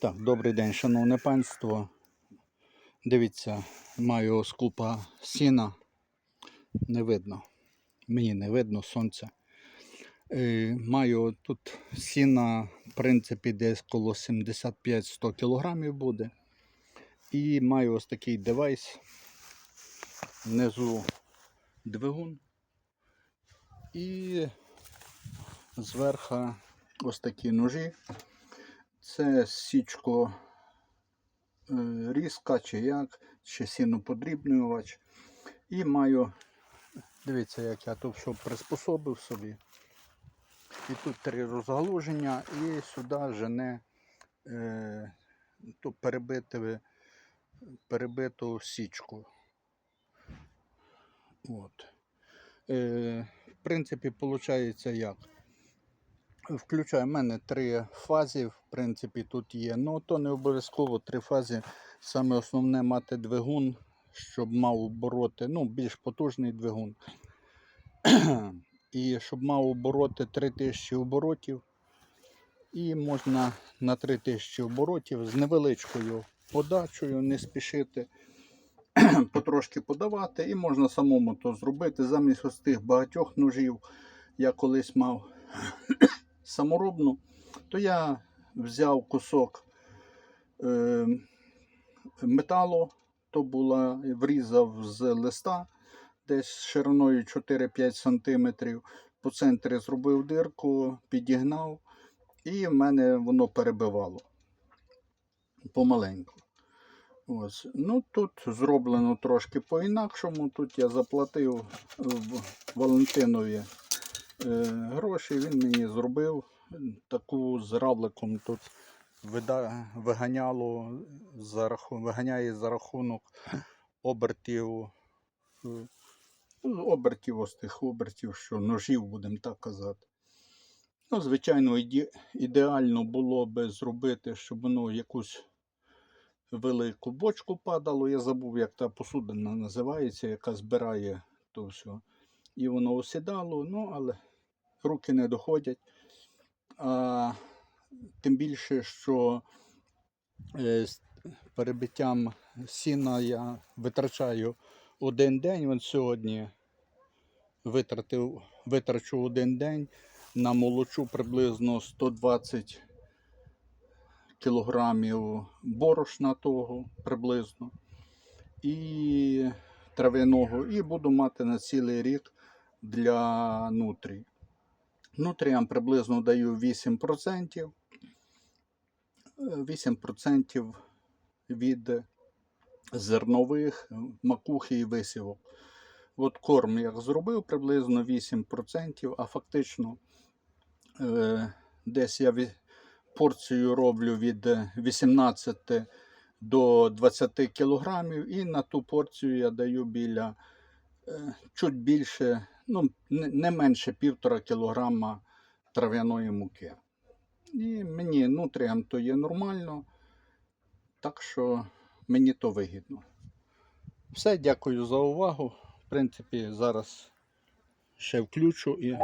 Так, добрий день, шановне панство. Дивіться, маю скупа сіна. Не видно. Мені не видно сонця. Е, маю тут сіна, в принципі, десь коло 75-100 кг буде. І маю ось такий девайс. Внизу двигун. І зверху ось такі ножі. Це січко е, різка чи як, чи сіноподрібнювач. І маю, дивіться, як я тут все приспособив собі. І тут три розгалуження, і сюди жене е, ту перебити, перебиту січку. От. Е, в принципі, виходить як? Включаю, в мене три фази, в принципі, тут є. Ну, то не обов'язково три фази. Саме основне мати двигун, щоб мав обороти, ну, більш потужний двигун. І щоб мав обороти 3000 оборотів. І можна на 3000 оборотів з невеличкою подачею, не спішити, потрошки подавати. І можна самому то зробити. Замість ось тих багатьох ножів я колись мав саморобну, то я взяв кусок е, металу, то була, врізав з листа десь шириною 4-5 см. По центрі зробив дирку, підігнав, і в мене воно перебивало помаленьку. Ось. Ну, Тут зроблено трошки по-інакшому. Тут я заплатив Валентинові гроші, він мені зробив таку з равликом тут виганяло за раху, виганяє за рахунок обертів, е, ну, обертів ось тих обертів, що ножів, будемо так казати. Ну, звичайно, іде, ідеально було би зробити, щоб воно якусь велику бочку падало. Я забув, як та посудина називається, яка збирає то все. І воно осідало, ну, але руки не доходять. А, тим більше, що е, з перебиттям сіна я витрачаю один день. От сьогодні витратив, витрачу один день, намолочу приблизно 120 кілограмів борошна того приблизно і травяного, і буду мати на цілий рік для нутрій. Нутріям приблизно даю 8%. 8% від зернових, макухи і висівок. От корм як зробив приблизно 8%, а фактично е, десь я порцію роблю від 18 до 20 кілограмів, і на ту порцію я даю біля е, чуть більше, ну, не, менше півтора кілограма трав'яної муки. І мені нутріям то є нормально, так що мені то вигідно. Все, дякую за увагу. В принципі, зараз ще включу і.